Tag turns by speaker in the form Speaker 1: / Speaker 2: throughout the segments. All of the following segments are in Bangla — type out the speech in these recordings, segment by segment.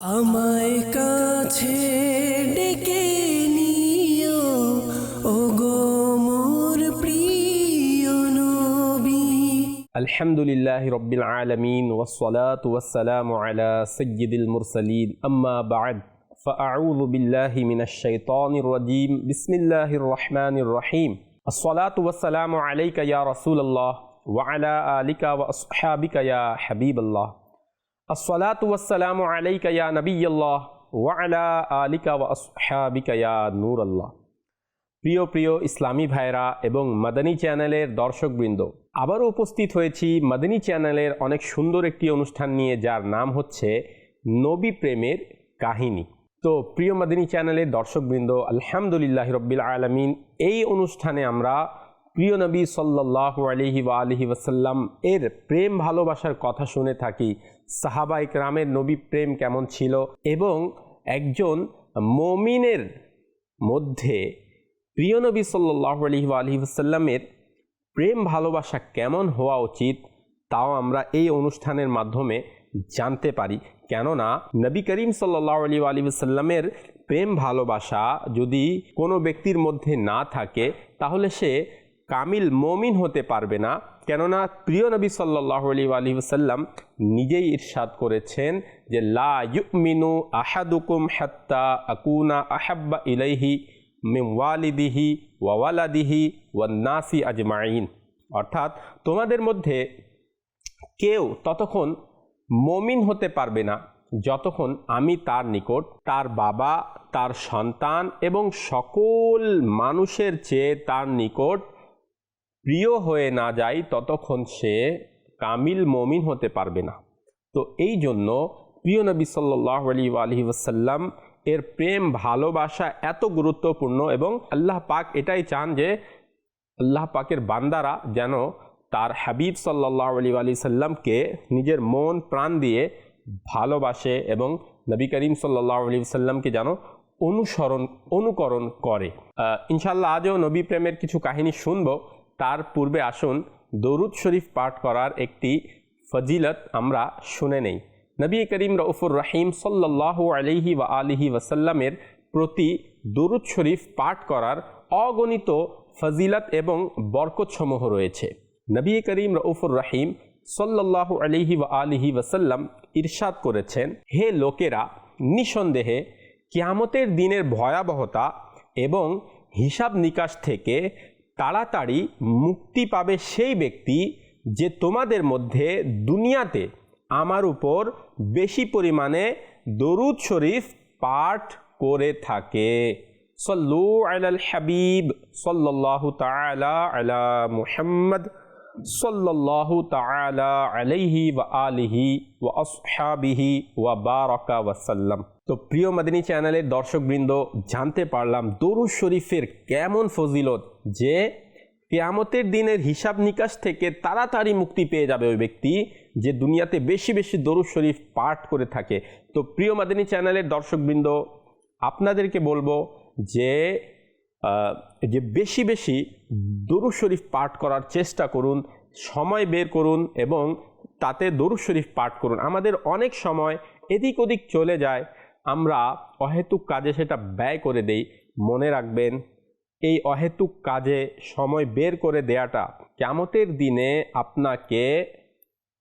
Speaker 1: আমায় কাছে ডেকে নিও ও গো মোর প্রিয় নবী
Speaker 2: الحمد لله رب العالمين والصلاة والسلام على سيد المرسلين أما بعد فأعوذ بالله من الشيطان الرجيم بسم الله الرحمن الرحيم الصلاة والسلام عليك يا رسول الله وعلى آلك وأصحابك يا حبيب الله আসসালাতু ওয়াসসালামু আলাইকা ইয়া ওয়া আলা আলিকা ওয়া আসহাবিকা ইয়া প্রিয় প্রিয় ইসলামী ভাইরা এবং মাদানী চ্যানেলের দর্শকবৃন্দ, আবারও উপস্থিত হয়েছি মাদানী চ্যানেলের অনেক সুন্দর একটি অনুষ্ঠান নিয়ে, যার নাম হচ্ছে নবী প্রেমের কাহিনী। তো প্রিয় মাদিনী চ্যানেলের দর্শকবৃন্দ, আলহামদুলিল্লাহ রব্বিল আলমিন, এই অনুষ্ঠানে আমরা প্রিয় নবী সাল্লাহ আলিহি ওয়া আলহি ওয়াসাল্লাম এর প্রেম ভালোবাসার কথা শুনে থাকি। সাহাবা ইকরামের নবী প্রেম কেমন ছিল এবং একজন মমিনের মধ্যে প্রিয় নবী সাল্লাহ আলহি আলহিসাল্লামের প্রেম ভালোবাসা কেমন হওয়া উচিত তাও আমরা এই অনুষ্ঠানের মাধ্যমে জানতে পারি। কেননা নবী করিম সাল্লাহ আলী আলিসাল্লামের প্রেম ভালোবাসা যদি কোনো ব্যক্তির মধ্যে না থাকে তাহলে সে কামিল মমিন হতে পারবে না। কেননা প্রিয় নবী সাল্লাহ আলী আলহিসাল্লাম নিজেই ইরশাদ করেছেন যে, লা ইউমিনু আহাদুকুম হাত্তা আকুনা আহাব্বা ইলাইহি মিম ওয়ালিদিহি ওয়ালাদিহি ওয়ান্নাসি আজমাইন। অর্থাৎ তোমাদের মধ্যে কেউ ততক্ষণ মমিন হতে পারবে না যতক্ষণ আমি তার নিকট, তার বাবা, তার সন্তান এবং সকল মানুষের চেয়ে তার নিকট প্রিয় হয়ে না যায় ততক্ষণ সে কামিল মমিন হতে পারবে না। তো এই জন্য প্রিয় নবী সাল্লাহ আলী আলহি ওসাল্লাম এর প্রেম, ভালোবাসা এত গুরুত্বপূর্ণ এবং আল্লাহ পাক এটাই চান যে আল্লাহ পাকের বান্দারা যেন তার হাবিব সাল্লাহ আলী আলি সাল্লামকে নিজের মন, প্রাণ দিয়ে ভালোবাসে এবং নবী করিম সাল্লাহ আলী সাল্লামকে যেন অনুসরণ, অনুকরণ করে। ইনশাল্লাহ আজও নবী প্রেমের কিছু কাহিনী শুনব। তার পূর্বে আসুন, দরুদ শরীফ পাঠ করার একটি ফজিলত আমরা শুনে নেই। নবী করিম রউফুর রহিম সাল্লাহ আলিহি ওয়া আলিহি ওয়াসাল্লামের প্রতি দরুদ শরীফ পাঠ করার অগণিত ফজিলত এবং বরকতসমূহ রয়েছে। নবী করিম রউফুর রহিম সাল্লাহ আলিহি ওয়া আলিহি ওয়াসাল্লাম ইরশাদ করেছেন, হে লোকেরা, নিঃসন্দেহে কিয়ামতের দিনের ভয়াবহতা এবং হিসাব নিকাশ থেকে তাড়াতাড়ি মুক্তি পাবে সেই ব্যক্তি যে তোমাদের মধ্যে দুনিয়াতে আমার উপর বেশি পরিমাণে দরুদ শরীফ পাঠ করে থাকে। সল্লু আলাল হাবিব, সাল্লাল্লাহু তাআলা আলা মুহাম্মদ, সাল্লাল্লাহু তাআলা আলাইহি ওয়া আলিহি ওয়া আসহাবিহি ওয়া বারাকা ওয়া সাল্লাম। তো প্রিয় মাদিনী চ্যানেলের দর্শকবৃন্দ, জানতে পারলাম দরুদ শরীফের কেমন ফজিলত যে কেয়ামতের দিনের হিসাব নিকাশ থেকে তাড়াতাড়ি মুক্তি পেয়ে যাবে ওই ব্যক্তি যে দুনিয়াতে বেশি বেশি দরুদ শরীফ পাঠ করে থাকে। তো প্রিয় মাদিনী চ্যানেলের দর্শকবৃন্দ, আপনাদেরকে বলব যে যে বেশি বেশি দরুদ শরীফ পাঠ করার চেষ্টা করুন, সময় বের করুন এবং তাতে দরুদ শরীফ পাঠ করুন। আমাদের অনেক সময় এদিক ওদিক চলে যায় আমরা অহেতুক কাজে সেটা ব্যয় করে দেই, মনে রাখবেন, এই অহেতুক কাজে সময় বের করে দেয়াটা কেমতের দিনে আপনাকে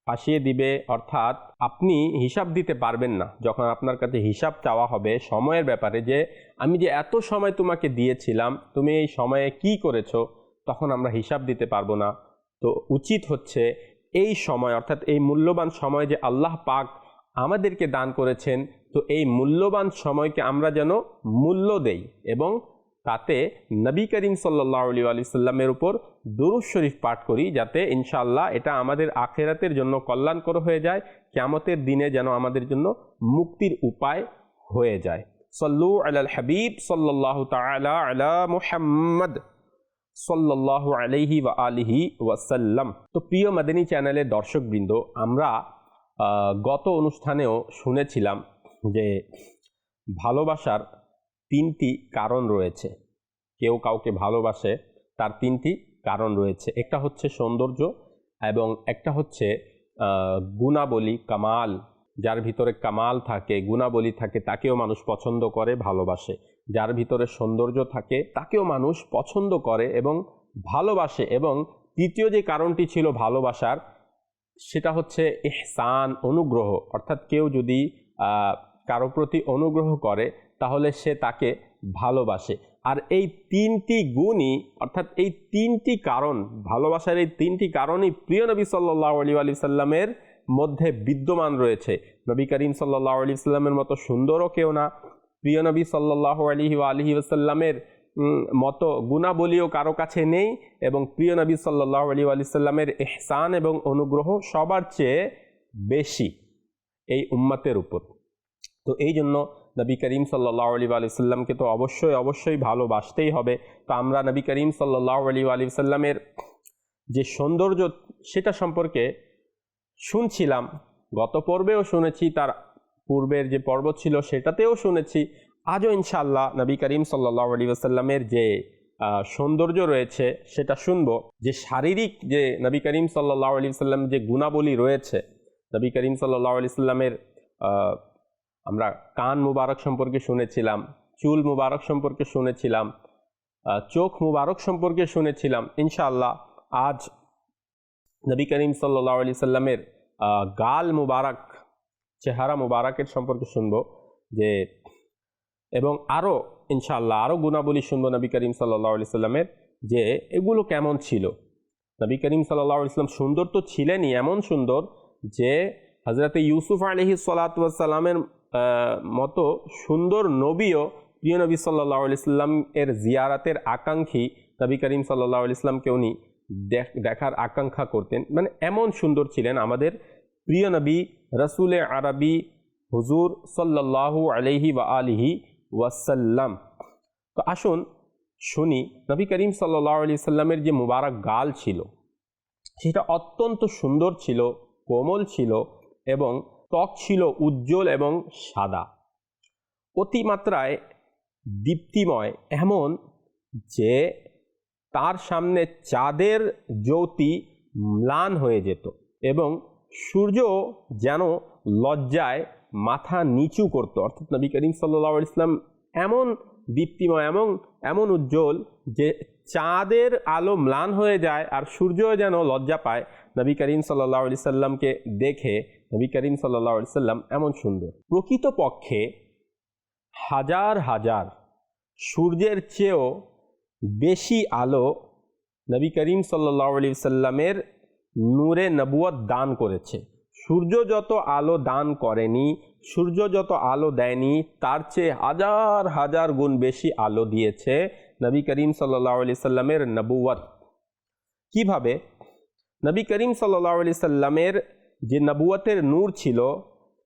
Speaker 2: ফাঁসিয়ে দিবে, অর্থাৎ আপনি হিসাব দিতে পারবেন না। যখন আপনার কাছে হিসাব চাওয়া হবে সময়ের ব্যাপারে যে, আমি যে এত সময় তোমাকে দিয়েছিলাম, তুমি এই সময়ে কি করেছ, তখন আমরা হিসাব দিতে পারব না। তো উচিত হচ্ছে এই সময়, অর্থাৎ এই মূল্যবান সময় যে আল্লাহ পাক আমাদেরকে দান করেছেন তো এই মূল্যবান সময়কে আমরা যেন মূল্য দেই এবং তাতে নবী করিম সাল্লাহ আলী আলি সাল্লামের উপর দুরুজ শরীফ পাঠ করি যাতে ইনশাল্লাহ এটা আমাদের আখেরাতের জন্য কল্যাণকর হয়ে যায় কেমতের দিনে যেন আমাদের জন্য মুক্তির উপায় হয়ে যায়। সল্লু আলাল হাবিব সাল্লাহ তালা আলা মুহাম্মদ সাল্লাল্লাহু আলাইহি ওয়া আলিহি ওয়াসাল্লাম। তো প্রিয় মাদিনী চ্যানেলের দর্শকবৃন্দ, আমরা গত অনুষ্ঠানেও শুনেছিলাম যে ভালোবাসার তিনটি কারণ রয়েছে। কেউ কাউকে ভালোবাসে, তার তিনটি কারণ রয়েছে। একটা হচ্ছে সৌন্দর্য এবং একটা হচ্ছে গুণাবলী, কামাল। যার ভিতরে কামাল থাকে, গুণাবলী থাকে, তাকেও মানুষ পছন্দ করে, ভালোবাসে। যার ভিতরে সৌন্দর্য থাকে, তাকেও মানুষ পছন্দ করে এবং ভালোবাসে এবং তৃতীয় যে কারণটি ছিল ভালোবাসার, সেটা হচ্ছে ইহসান, অনুগ্রহ। অর্থাৎ কেউ যদি কারও প্রতি অনুগ্রহ করে, তাহলে সে তাকে ভালোবাসে। আর এই তিনটি গুণই, অর্থাৎ এই তিনটি কারণ, ভালোবাসার এই তিনটি কারণই প্রিয় নবী সাল্লাহ আলী আলি সাল্লামের মধ্যে বিদ্যমান রয়েছে। নবী করিম সাল্লাহ আলি সাল্লামের মতো সুন্দরও কেউ না। প্রিয় নবী সাল্লাহ আলহি আলহি আসাল্লামের মতো গুণাবলীও কারও কাছে নেই এবং প্রিয় নবী সাল্লাহ আলী আলি সাল্লামের এহসান এবং অনুগ্রহ সবার চেয়ে বেশি। এই উম্মতের উপর। তো এই জন্য নবী করিম সাল্লাহ আলী আলি সাল্লামকে তো অবশ্যই অবশ্যই ভালোবাসতেই হবে। তো আমরা নবী করিম সাল্লাহ আলী আলি সাল্লামের যে সৌন্দর্য, সেটা সম্পর্কে শুনছিলাম। গত পর্বেও শুনেছি, তার পূর্বের যে পর্ব ছিল, সেটাতেও শুনেছি। আজও ইনশাল্লাহ নবী করিম সাল্লাহ আলী আসাল্লামের যে সৌন্দর্য রয়েছে, সেটা শুনব। যে শারীরিক যে নবী করিম সাল্লাহ আলী সাল্লাম যে গুণাবলী রয়েছে নবী করিম সাল্লাহ সাল্লামের আমরা কান মুবারক সম্পর্কে শুনেছিলাম, চুল মুবারক সম্পর্কে শুনেছিলাম চোখ মুবারক সম্পর্কে শুনেছিলাম, ইনশাআল্লাহ আজ নবী করিম সাল্লাহ আলি সাল্লামের গাল মুবারক, চেহারা মুবারকের সম্পর্কে শুনব, যে এবং আরও ইনশাআল্লাহ আরও গুণাবলী শুনব নবী করিম সাল্লাহ আলি সাল্লামের, যে এগুলো কেমন ছিল? নবী করিম সাল্লাহ সাল্লাম সুন্দর তো ছিলেনই, এমন সুন্দর যে হজরতে ইউসুফ আলহি সাল্লাতামের মতো সুন্দর নবীও প্রিয় নবী সাল্লাহ আলি সাল্লাম এর জিয়ারাতের আকাঙ্ক্ষী নবী করিম সাল্লাহ আলি সাল্লামকে উনি দেখ- দেখার আকাঙ্ক্ষা করতেন। মানে এমন সুন্দর ছিলেন আমাদের প্রিয় নবী রসুলে আরবি হুজুর সাল্লাল্লাহু আলহি ওয়া আলিহি ওয়াসাল্লাম। তো আসুন শুনি, নবী করিম সাল্লাহ আলি সাল্লামের যে মুবারক গাল ছিল, সেটা অত্যন্ত সুন্দর ছিল। কোমল ছিল এবং ত্বক ছিল উজ্জ্বল এবং সাদা। অতিমাত্রায় দীপ্তিময়, এমন যে তার সামনে চাঁদের জ্যোতি ম্লান হয়ে যেত এবং সূর্য যেন লজ্জায় মাথা নিচু করত। অর্থাৎ নবী করিম সাল্লাহ ইসলাম এমন দীপ্তিময়, এমন এমন উজ্জ্বল যে চাঁদের আলো ম্লান হয়ে যায় আর সূর্য যেন লজ্জা পায় নবী করিম সাল্লাহ সাল্লামকে দেখে, নবী করিম সাল্লাহ সাল্লাম এমন সুন্দর। প্রকৃতপক্ষে হাজার হাজার সূর্যের চেয়েও বেশি আলো নবী করিম সাল্লাহ সাল্লামের নূরে নবুয়ত দান করেছে। সূর্য যত আলো দান করেনি, সূর্য যত আলো দেয়নি, তার চেয়ে হাজার হাজার গুণ বেশি আলো দিয়েছে নবী করিম সাল্লাহ আলি সাল্লামের নবুয়ত কীভাবে? নবী করিম সাল্লাহ আলি সাল্লামের যে নবুয়তের নূর ছিল,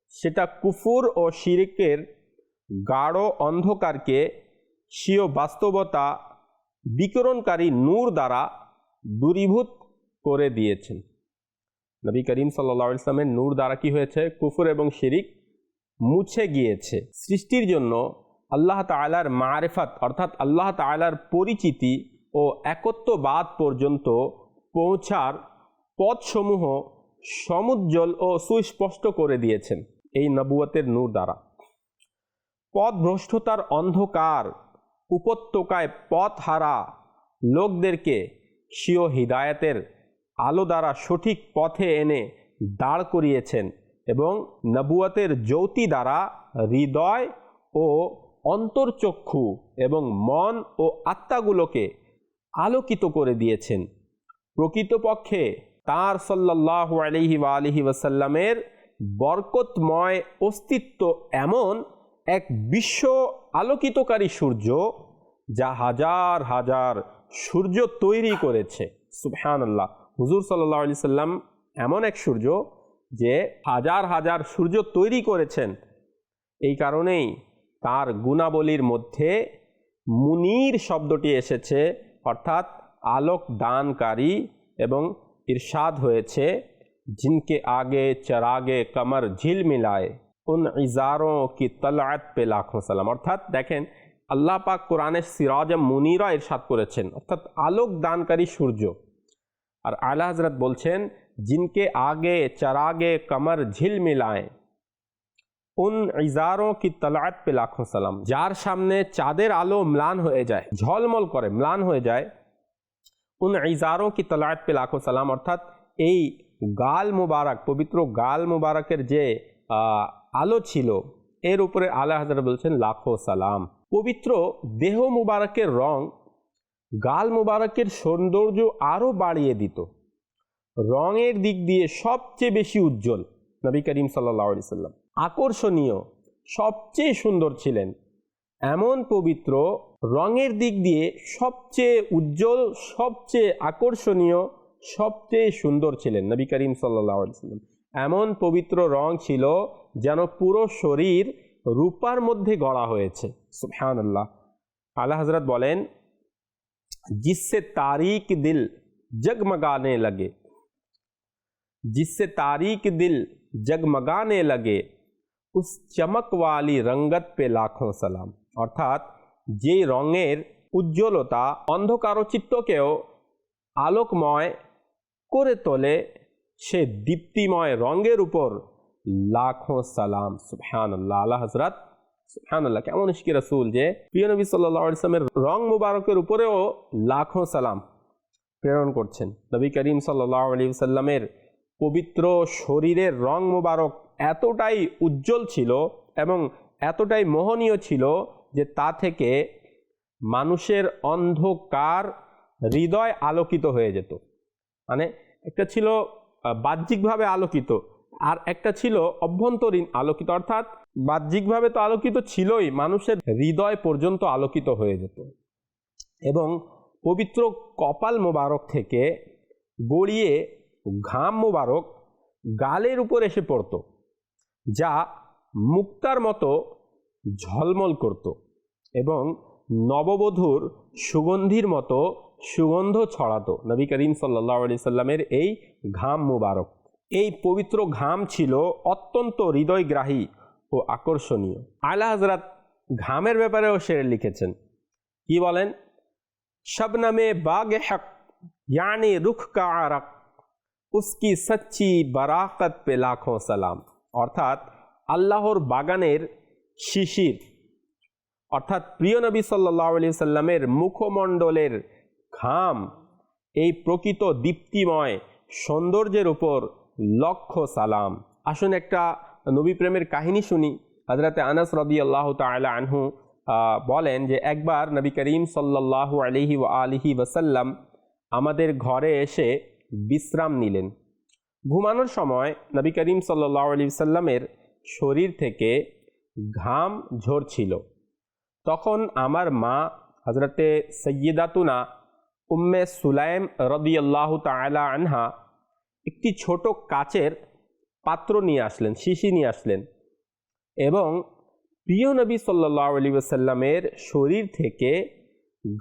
Speaker 2: সেটা কুফুর ও শিরিকের গাঢ় অন্ধকারকে স্বীয় বাস্তবতা, বিকরণকারী নূর দ্বারা দূরীভূত করে দিয়েছেন। নবী করিম সাল্লা ইসলামের নূর দ্বারা কি হয়েছে? কুফুর এবং শিরিক মুছে গিয়েছে। সৃষ্টির জন্য আল্লাহ তালার মারেফাত, অর্থাৎ আল্লাহ তালার পরিচিতি ও একত্ববাদ পর্যন্ত পৌঁছার পথসমূহ সমুজ্জ্বল ও সুস্পষ্ট করে দিয়েছেন এই নবুয়তের নূর দ্বারা। পথভ্রষ্টতার অন্ধকার উপত্যকায় পথ হারা লোকদেরকে স্বীয় হৃদায়তের আলো দ্বারা সঠিক পথে এনে দাঁড় করিয়েছেন এবং নবুয়তের জ্যোতি দ্বারা হৃদয় ও অন্তর্চক্ষু এবং মন ও আত্মাগুলোকে আলোকিত করে দিয়েছেন। প্রকৃতপক্ষে তার সাল্লাহ আলহি আলহি ওয়াসাল্লামের বরকতময় অস্তিত্ব এমন এক বিশ্ব আলোকিতকারী সূর্য যা হাজার হাজার সূর্য তৈরি করেছে। সুবহান আল্লাহ হুজুর সাল্লাহ আলি সাল্লাম এমন এক সূর্য যে হাজার হাজার সূর্য তৈরি করেছেন। এই কারণেই তার গুণাবলীর মধ্যে মুনির শব্দটি এসেছে, অর্থাৎ আলোক দানকারী এবং ইরশাদ হয়েছে जिनके आगे चरागे कमर झिल मिलाए उन इजारों की तलआत पे लाखों সালাম অর্থাৎ দেখেন আল্লাহ পাক কোরআনে সিরাজ মুনিরা ইরশাদ করেছেন অর্থাৎ আলোক দানকারী সূর্য আর আলা হজরত বলছেন জিনকে আগে চরাগে কমর ঝিল মিলায় উন ইজারো কি তলাত পে লাখো সালাম যার সামনে চাঁদের আলো ম্লান হয়ে যায় ঝলমল করে ম্লান হয়ে যায় উন ইজারো কি তলাত পে লাখো সালাম অর্থাৎ এই গাল মুবারক, পবিত্র গাল মুবারকের যে আলো ছিল, এর উপরে আলা হাজারা বলছেন, লাখো সালাম। পবিত্র দেহ মুবারকের রং গাল মুবারকের সৌন্দর্য আরও বাড়িয়ে দিত। রঙের দিক দিয়ে সবচেয়ে বেশি উজ্জ্বল, নবী করিম সাল্লাহ সাল্লাম আকর্ষণীয়, সবচেয়ে সুন্দর ছিলেন এমন পবিত্র রঙের দিক দিয়ে সবচেয়ে উজ্জ্বল সবচেয়ে আকর্ষণীয় সবচেয়ে সুন্দর ছিলেন নবী করিম সাল্লাহ সাল্লাম এমন পবিত্র রং ছিল যেন পুরো শরীর রূপার মধ্যে গড়া হয়েছে সুবহান আল্লাহ আল্লাহ হজরত বলেন जिससे तारीक दिल जगमगाने लगे जिससे तारीक दिल जगमगाने लगे उस चमक वाली रंगत पे लाखों সালাম অর্থাৎ যে রঙের উজ্জ্বলতা অন্ধকারচিত্তকেও আলোকময় করে তোলে, সে দীপ্তিময় রঙের উপর লাখো সালাম। সুবহান আল্লাহ আল্লাহ হজরত সুবহানাল্লাহ, কেমন ইশকি রসুল যে প্রিয় নবী সাল্লাহ ইসলামের রং মুবারকের উপরেও লাখো সালাম প্রেরণ করছেন। নবী করিম সাল্লাহ আলী সাল্লামের পবিত্র শরীরের রং মুবারক এতটাই উজ্জ্বল ছিল এবং এতটাই মোহনীয় ছিল যে তা থেকে মানুষের অন্ধকার হৃদয় আলোকিত হয়ে যেত। মানে একটা ছিল বাহ্যিকভাবে আলোকিত আর একটা ছিল অভ্যন্তরীণ আলোকিত। অর্থাৎ বাহ্যিকভাবে তো আলোকিত ছিলই, মানুষের হৃদয় পর্যন্ত আলোকিত হয়ে যেত। এবং পবিত্র কপাল মোবারক থেকে গড়িয়ে ঘাম মোবারক গালের উপর এসে পড়তো, যা মুক্তার মতো ঝলমল করত এবং নববধূর সুগন্ধির মতো সুগন্ধ ছড়াতো। নবী করিম সাল্লা আলি সাল্লামের এই ঘাম মুবারক। এই পবিত্র ঘাম ছিল অত্যন্ত হৃদয়গ্রাহী ও আকর্ষণীয়। আলা হাজরাত ঘামের ব্যাপারেও সে লিখেছেন, কি বলেন? শবনমে বাগে হক यानी রুখ কারক উস্কি উসকি সচ্চি বারাকত পে লাখো সালাম। অর্থাৎ আল্লাহর বাগানের শিশির, অর্থাৎ প্রিয় নবী সাল্লাহ আলি সাল্লামের মুখমণ্ডলের ঘাম, এই প্রকৃত দীপ্তিময় সৌন্দর্যের উপর লক্ষ সালাম। আসুন একটা নবী প্রেমের কাহিনী শুনি। হজরতে আনাস রবি আল্লাহ তালা আনহু বলেন যে একবার নবী করিম সাল্লাহ আলিহি ও আলিহি ওসাল্লাম আমাদের ঘরে এসে বিশ্রাম নিলেন। ঘুমানোর সময় নবী করিম সাল্লাহ আলি সাল্লামের শরীর থেকে ঘাম ঝরছিল। তখন আমার মা হজরতে সৈয়দাতুনা উম্মে সুলাইম রদিয়াল্লাহ তালা আনহা একটি ছোট কাচের পাত্র নিয়ে আসলেন, শিশি নিয়ে আসলেন এবং প্রিয় নবী সাল্লাহ আলী শরীর থেকে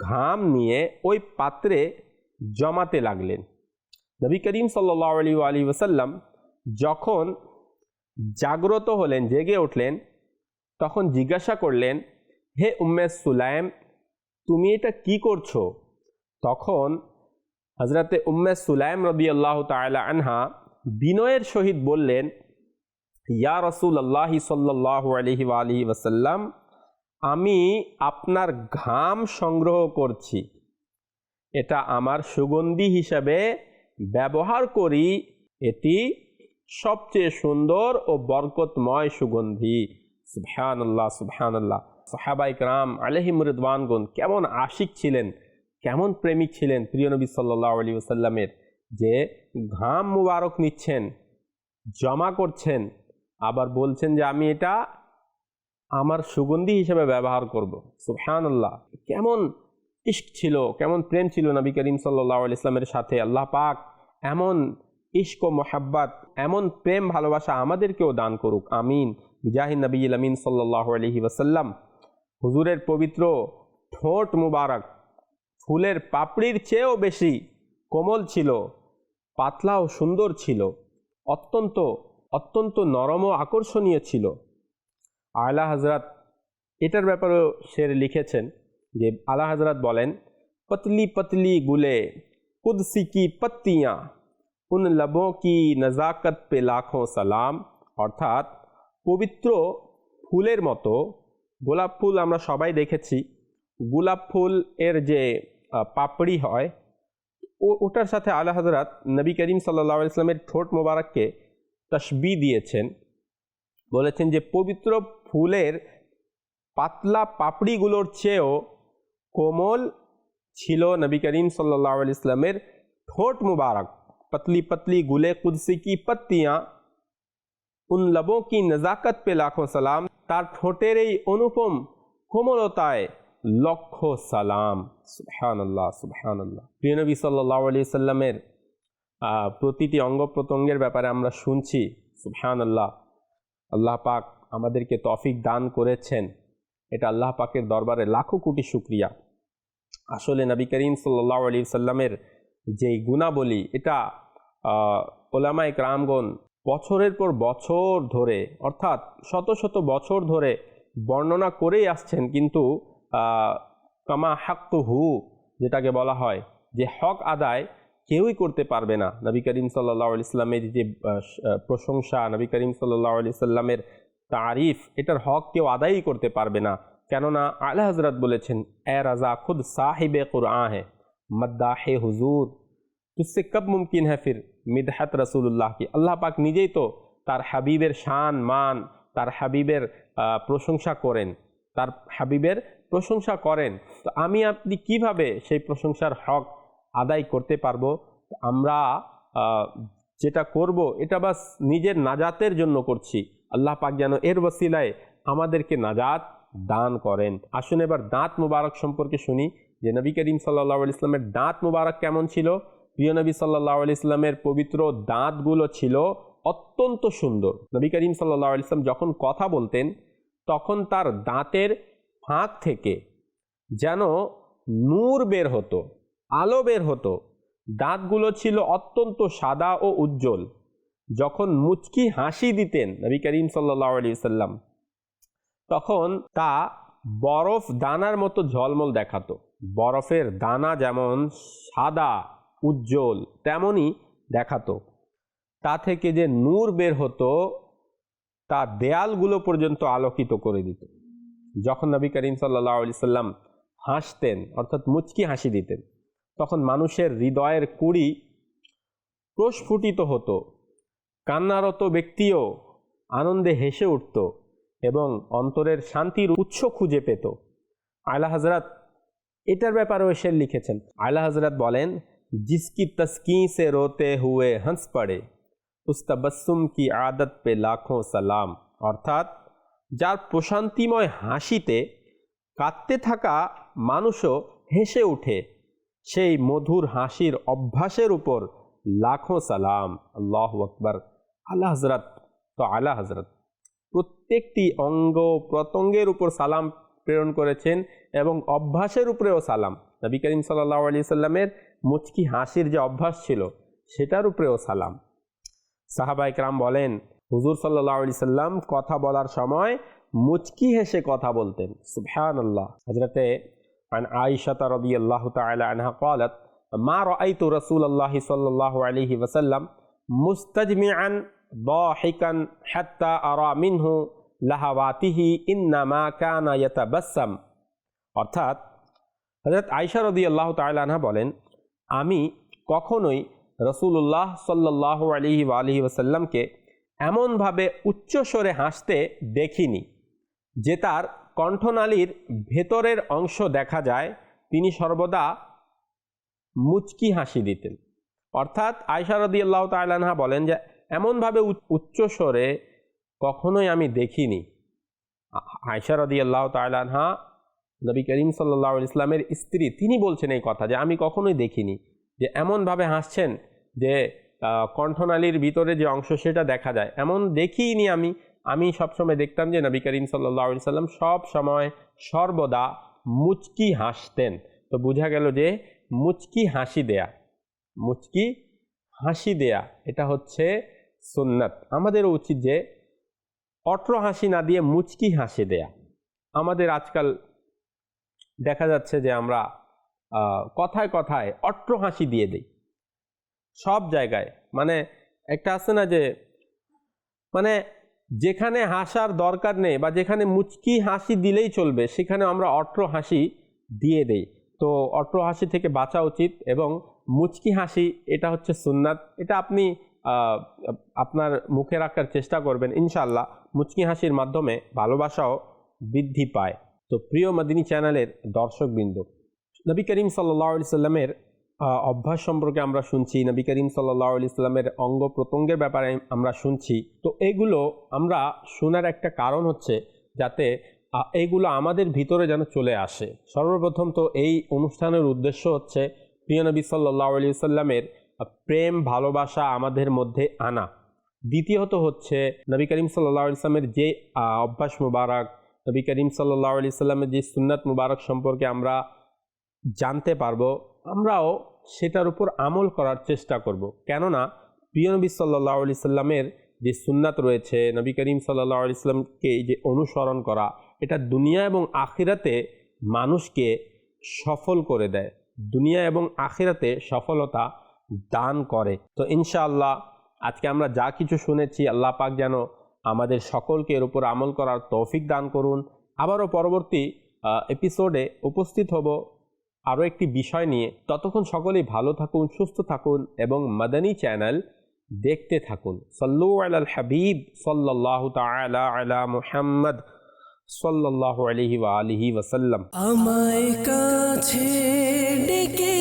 Speaker 2: ঘাম নিয়ে ওই পাত্রে জমাতে লাগলেন। নবী করিম সাল্লাহ আলী আলী ওসাল্লাম যখন জাগ্রত হলেন, জেগে উঠলেন তখন জিজ্ঞাসা করলেন, হে উম্মে সুলাইম, তুমি এটা কি করছ? তখন হজরতে উম্মে সুলাইম রবি আল্লাহ তালা আনহা বিনয়ের সহিত বললেন, ইয়া রসুল আল্লাহি সাল্লাহ আলহি আলহি ওসাল্লাম আমি আপনার ঘাম সংগ্রহ করছি। এটা আমার সুগন্ধি হিসাবে ব্যবহার করি। এটি সবচেয়ে সুন্দর ও বরকতময় সুগন্ধি। সুবহান আল্লাহ সুবহান আল্লাহ সাহাবাইক রাম আলহিম রিদওয়ানগুন কেমন আশিক ছিলেন, কেমন প্রেমিক ছিলেন প্রিয় নবী সাল্লাহ আলী ওসাল্লামের যে ঘাম মুবারক নিচ্ছেন, জমা করছেন, আবার বলছেন যে আমি এটা আমার সুগন্ধি হিসেবে ব্যবহার করব। সুবহান আল্লাহ কেমন ইস্ক ছিল, কেমন প্রেম ছিল নবী করিম সাল্লাহ ইসলামের সাথে। আল্লাহ পাক এমন ইস্ক ও মোহাব্বাত, এমন প্রেম, ভালোবাসা আমাদেরকেও দান করুক। আমিন। বিজাহি নবী আমিন সাল্লাহ আলহি ওসাল্লাম হুজুরের পবিত্র ঠোঁট মুবারক, ফুলের পাপড়ির চেয়েও বেশি কোমল ছিল, পাতলা ও সুন্দর ছিল, অত্যন্ত অত্যন্ত নরম ও আকর্ষণীয় ছিল। আলা হজরত এটার ব্যাপারেও সে লিখেছেন যে, আলা হজরত বলেন, পতলি পতলি গুলে, কুদসি কি পত্তিয়াँ? উন লবों কি নজাকত পে লাখোं সালাম অর্থাৎ পবিত্র ফুলের মতো গোলাপ ফুল আমরা সবাই দেখেছি গোলাপ ফুল এর যে পাপড়ি হয় ও, ওটার সাথে আলা হজরত নবী করিম সাল্লাহ ইসলামের ঠোঁট মোবারককে তসবি দিয়েছেন। বলেছেন যে, পবিত্র ফুলের পাতলা পাপড়িগুলোর চেয়েও কোমল ছিল নবী করিম সাল্লাহ ইসলামের ঠোঁট মুবারক। पतली पतली गुले कुदसी की पत्तियां उन लबों की नज़ाकत पे लाखों সালাম তার ঠোঁটের এই অনুপম কোমলতায় লক্ষ সালাম সুবহান আল্লাহ সুবহান আল্লাহ প্রিয় নবী সাল্লাহ আলি সাল্লামের আহ, প্রতিটি অঙ্গ প্রত্যঙ্গের ব্যাপারে আমরা শুনছি সুবহান আল্লাহ আল্লাহ পাক আমাদেরকে তফিক দান করেছেন এটা আল্লাহ পাকের দরবারে লাখো কোটি শুক্রিয়া আসলে নবী করিম সাল্লাহ আলী সাল্লামের যেই গুণাবলী, এটা ওলামায়ে রামগণ বছরের পর বছর ধরে, অর্থাৎ শত শত বছর ধরে বর্ণনা করেই আসছেন কিন্তু কামা হু যেটাকে বলা হয় যে হক আদায় কেউই করতে পারবে না। নবী করিম সাল্লাহ আলি সাল্লামের যে প্রশংসা, নবী করিম সাল্লাহ সাল্লামের তারিফ, এটার হক কেউ আদায়ই করতে পারবে না। কেননা আলা হজরত বলেছেন, এ রাজা খুদ সাহিবে কুরআ है मद्दाह हुजूर तुझसे कब मुमकिन है फिर मिदहत রসুল্লাহ কি আল্লাহ পাক নিজেই তো তার হাবিবের শান মান তার হাবিবের আহ, প্রশংসা করেন তার হাবিবের প্রশংসা করেন তো আমি আপনি কিভাবে সেই প্রশংসার হক আদায় করতে পারবো আমরা আহ, যেটা করব এটা বাস নিজের নাজাতের জন্য করছি আল্লাহ পাক যেন এর ওসিলায় আমাদেরকে নাজাত দান করেন আসুন এবার দাঁত মুবারক সম্পর্কে শুনি যে নবী করিম সাল্লাহ ইসলামের দাঁত মুবারক কেমন ছিল? প্রিয় নবী সাল্লাহ ইসলামের পবিত্র দাঁতগুলো ছিল অত্যন্ত সুন্দর। নবী করিম সাল্লাহ ইসলাম যখন কথা বলতেন, তখন তার দাঁতের ফাঁক থেকে যেন নূর বের হতো, আলো বের হতো। দাঁতগুলো ছিল অত্যন্ত সাদা ও উজ্জ্বল। যখন মুচকি হাসি দিতেন নবী করিম সাল্লাহ আলি সাল্লাম, তখন তা বরফ দানার মতো ঝলমল দেখাতো। বরফের দানা যেমন সাদা, উজ্জ্বল, তেমনই দেখাতো। তা থেকে যে নূর বের হতো, তা দেয়ালগুলো পর্যন্ত আলোকিত করে দিত। যখন নবী করিম সাল্লাহ আলি সাল্লাম হাসতেন, অর্থাৎ মুচকি হাসি দিতেন, তখন মানুষের হৃদয়ের কুড়ি প্রস্ফুটিত হতো, কান্নারত ব্যক্তিও আনন্দে হেসে উঠত এবং অন্তরের শান্তির উৎস খুঁজে পেত। আয়লা হজরত এটার ব্যাপারেও শের লিখেছেন। আলা হজরত বলেন, জিসকি তস্কি সে রোতে হুয়ে হাঁস পড়ে উস্তাবসুম কি আদত পে লাখো সালাম। অর্থাৎ, যার প্রশান্তিময় হাসিতে কাঁদতে থাকা মানুষও হেসে ওঠে, সেই মধুর হাসির অভ্যাসের উপর লাখো সালাম। আল্লাহ আকবর। আলা হজরত তো আল্লাহ হজরত প্রত্যেকটি অঙ্গ প্রত্যঙ্গের উপর সালাম প্রেরণ করেছেন এবং অভ্যাসের উপরেও সালাম নবী করিম সাল্লাহ আলি সাল্লামের মুচকি হাসির যে অভ্যাস ছিল সেটার উপরেও সালাম সাহাবা ইকরাম বলেন হুজুর সাল্লাহ আলি সাল্লাম কথা বলার সময় মুচকি হেসে কথা বলতেন সুবহান আল্লাহ হজরতে عن عائشة رضي الله تعالى عنها قالت ما رأيت رسول الله صلى الله عليه وسلم مستجمعا ضاحكا حتى أرى منه লাহাওয়াতিহি ইন্নামা কানা বাসাম অর্থাৎ হজরত আয়সা রদি আল্লাহ তাল্লাহা বলেন, আমি কখনোই রসুল্লাহ সাল্লাহ আলহি আলহি ওসাল্লামকে এমনভাবে উচ্চস্বরে হাসতে দেখিনি যে তার কণ্ঠনালীর ভেতরের অংশ দেখা যায়, তিনি সর্বদা মুচকি হাসি দিতেন। অর্থাৎ আয়সারদি আল্লাহ তাল্লাহা বলেন যে, এমনভাবে উচ্চস্বরে কখনোই আমি দেখিনি। আয়সা রদি আল্লাহ তাল্লাহা নবী করিম সাল্লাহ ইসলামের স্ত্রী, তিনি বলছেন এই কথা যে, আমি কখনোই দেখিনি। যে এমনভাবে হাসছেন যে কণ্ঠনালীর ভিতরে যে অংশ সেটা দেখা যায়। এমন দেখিনি আমি। আমি সবসময় দেখতাম যে, নবী করিম সাল্লাহ সাল্লাম সব সময় সর্বদা মুচকি হাসতেন। তো বোঝা গেল যে, মুচকি হাসি দেয়া, মুচকি হাসি দেয়া, এটা হচ্ছে সুন্নাত। আমাদেরও উচিত যে অট্র হাসি না দিয়ে মুচকি হাসি দেয়া। আমাদের আজকাল দেখা যাচ্ছে যে আমরা কথায় কথায় অট্র হাসি দিয়ে দিই। সব জায়গায়। মানে একটা আছে না যে মানে যেখানে হাসার দরকার নেই বা যেখানে মুচকি হাসি দিলেই চলবে, সেখানে আমরা অট্র হাসি দিয়ে দেই। তো অট্র হাসি থেকে বাঁচা উচিত এবং মুচকি হাসি, এটা হচ্ছে সুন্নাত। এটা আপনি আপনার মুখে রাখার চেষ্টা করবেন ইনশাল্লাহ মুচকি হাসির মাধ্যমে ভালোবাসাও বৃদ্ধি পায়। তো প্রিয় মাদিনী চ্যানেলের দর্শকবৃন্দ, নবী করিম সাল্লাহ সাল্লামের অভ্যাস সম্পর্কে আমরা শুনছি, নবী করিম সাল্লাহ সাল্লামের অঙ্গ প্রত্যঙ্গের ব্যাপারে আমরা শুনছি। তো এগুলো আমরা শোনার একটা কারণ হচ্ছে যাতে এইগুলো আমাদের ভিতরে যেন চলে আসে। সর্বপ্রথম তো এই অনুষ্ঠানের উদ্দেশ্য হচ্ছে, প্রিয় নবী সাল্লাহ সাল্লামের প্রেম, ভালোবাসা আমাদের মধ্যে আনা। দ্বিতীয়ত হচ্ছে নবী করিম সাল্লাহ ইসলামের যে অভ্যাস মুবারক, নবী করিম সাল্লাহ আলি যে সুন্নাত মুবারক সম্পর্কে আমরা জানতে পারব, আমরাও সেটার উপর আমল করার চেষ্টা করব। কেননা, প্রিয় নবী সাল্লাহ আলি সাল্লামের যে সুন্নাত রয়েছে, নবী করিম সাল্লাহ আলি সাল্লামকে যে অনুসরণ করা, এটা দুনিয়া এবং আখিরাতে মানুষকে সফল করে দেয় দুনিয়া এবং আখিরাতে সফলতা দান করে তো ইনশাআল্লাহ আজকে আমরা যা কিছু শুনেছি, আল্লাহ পাক যেন আমাদের সকলকে এর উপর আমল করার তৌফিক দান করুন। আবারও পরবর্তী এপিসোডে উপস্থিত হব আরও একটি বিষয় নিয়ে। ততক্ষণ সকলেই ভালো থাকুন, সুস্থ থাকুন এবং মাদানী চ্যানেল দেখতে থাকুন। সল্লু আল হাবিব সাল্লাহ আলা মুহাম্মদ, সাল্লাল্লাহু আলাইহি ওয়া আলিহি ওয়াসাল্লাম।
Speaker 1: আমায় কাছে ডেকে